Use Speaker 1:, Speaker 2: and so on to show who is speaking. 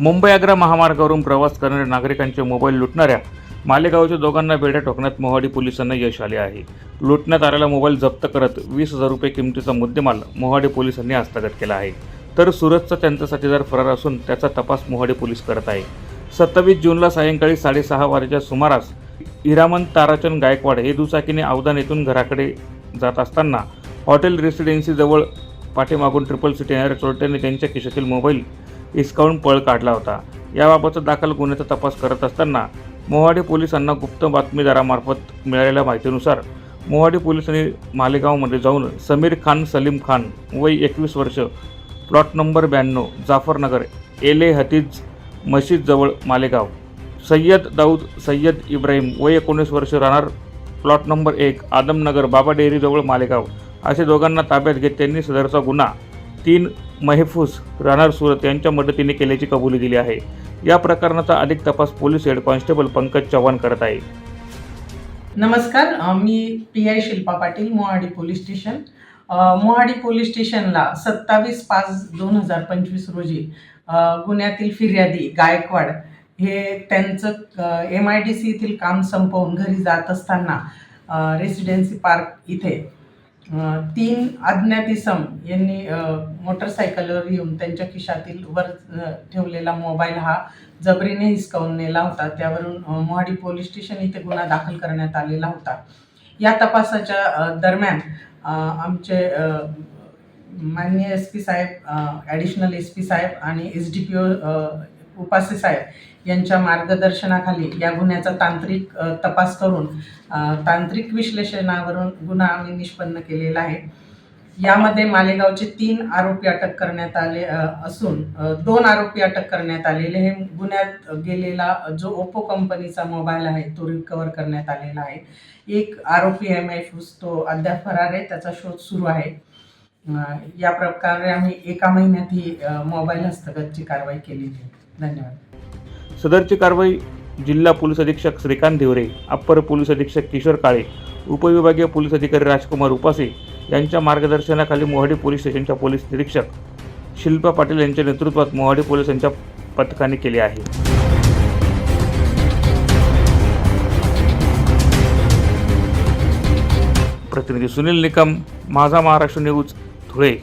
Speaker 1: मुंबई आग्रा महामार्गावरून प्रवास करणाऱ्या नागरिकांचे मोबाईल लुटणाऱ्या मालेगावच्या दोघांना बेड्या ठोकण्यात मोहाडी पोलिसांना यश आले आहे. लुटण्यात आलेला मोबाईल जप्त करत वीस हजार रुपये किमतीचा मुद्देमाल मोहाडी पोलिसांनी हस्तगत केला आहे. तर सुरतचा त्यांचा साथीदार फरार असून त्याचा तपास मोहाडी पोलीस करत आहे. सत्तावीस जूनला सायंकाळी साडेसहा वाजेच्या सुमारास हिरामन ताराचंद गायकवाड हे दुचाकीने अवधान येथून घराकडे जात असताना हॉटेल रेसिडेन्सीजवळ पाठीमागून ट्रिपल सीट येणाऱ्या चोरट्याने त्यांच्या खिशातील मोबाईल हिसकावून पळ काढला होता. याबाबतचा दाखल गुन्ह्याचा तपास करत असताना मोहाडी पोलिसांना गुप्त बातमीदारामार्फत मिळालेल्या माहितीनुसार मोहाडी पोलिसांनी मालेगावमध्ये जाऊन समीर खान सलीम खान वय एकवीस वर्ष प्लॉट नंबर ब्याण्णव जाफरनगर एले हतीज मशीदजवळ मालेगाव. सय्यद दाऊद सय्यद इब्राहिम वय एकोणीस वर्ष राहणार प्लॉट नंबर एक आदमनगर बाबा डेअरीजवळ मालेगाव. असे दोघांना ताब्यात घेत त्यांनी सदरचा गुन्हा तीन महेफूस राहणार सुरत यांच्या मदतीने केल्याची कबुली दिली आहे. या प्रकरणाचा अधिक तपास police head constable Pankaj Chavan करत आहे.
Speaker 2: नमस्कार मी P I Shilpa Patil Mohadi police station. Mohadi police स्टेशनला सत्तावीस पाच दोन हजार पंचवीस रोजी गुन्ह्यातील फिर्यादी गायकवाड हे त्यांचं एम आय डी सी येथील काम संपवून घरी जात असताना रेसिडेन्सी पार्क इथे तीन अज्ञात इसम यांनी मोटरसायकलवर येऊन त्यांच्या खिशातील वर ठेवलेला मोबाईल हा जबरीने हिसकावून नेला होता. त्यावरून मोहाडी पोलीस स्टेशन इथे गुन्हा दाखल करण्यात आलेला होता. या तपासाच्या दरम्यान आमचे माननीय एस पी साहेब ॲडिशनल एस पी साहेब आणि S D P O Upase साहेब यांच्या मार्गदर्शनाखाली या गुन्ह्याचा तांत्रिक तपास करून तांत्रिक विश्लेषणावरून गुन्हा आम्ही निष्पन्न केलेला आहे. यामध्ये मालेगावचे तीन आरोपी अटक करण्यात आले असून दोन आरोपी अटक करण्यात आलेले हे गुन्ह्यात गेलेला जो ओप्पो कंपनीचा मोबाईल आहे तो रिकवर करण्यात आलेला आहे. एक आरोपी एम आय फुस तो अद्याप फरार आहे त्याचा शोध सुरू आहे. या प्रकारे आम्ही एका महिन्यात ही मोबाईल हस्तगतची कारवाई केलेली आहे धन्यवाद.
Speaker 1: सदरची कारवाई जिल्हा पोलीस अधीक्षक श्रीकांत धिवरे अप्पर पोलीस अधीक्षक किशोर काळे उपविभागीय पोलीस अधिकारी राजकुमार उपासे यांच्या मार्गदर्शनाखाली मोहाडी पोलीस स्टेशनच्या पोलीस निरीक्षक शिल्पा पाटील यांच्या नेतृत्वात मोहाडी पोलिसांच्या पथकाने केले आहे. प्रतिनिधी सुनील निकम माझा महाराष्ट्र न्यूज धुळे.